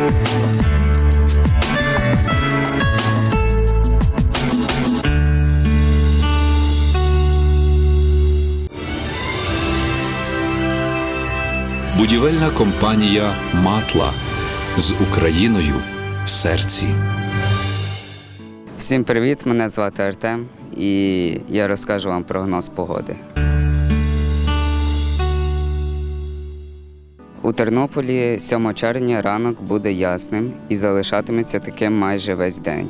Будівельна компанія Матла з Україною в серці. Всім привіт! Мене звати Артем і я розкажу вам прогноз погоди. У Тернополі 7 червня ранок буде ясним і залишатиметься таким майже весь день,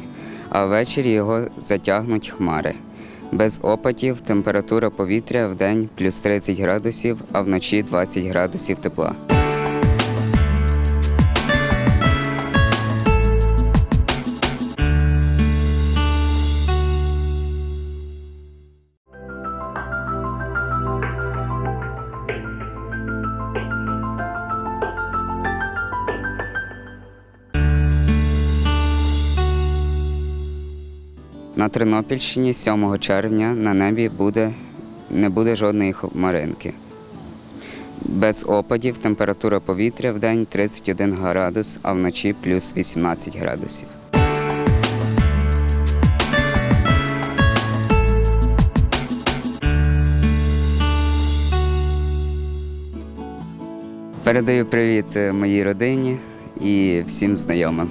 а ввечері його затягнуть хмари. Без опадів температура повітря в день плюс 30 градусів, а вночі 20 градусів тепла. На Тернопільщині 7 червня на небі буде, не буде жодної хмаринки. Без опадів температура повітря в день 31 градус, а вночі плюс 18 градусів. Передаю привіт е, моїй родині і всім знайомим.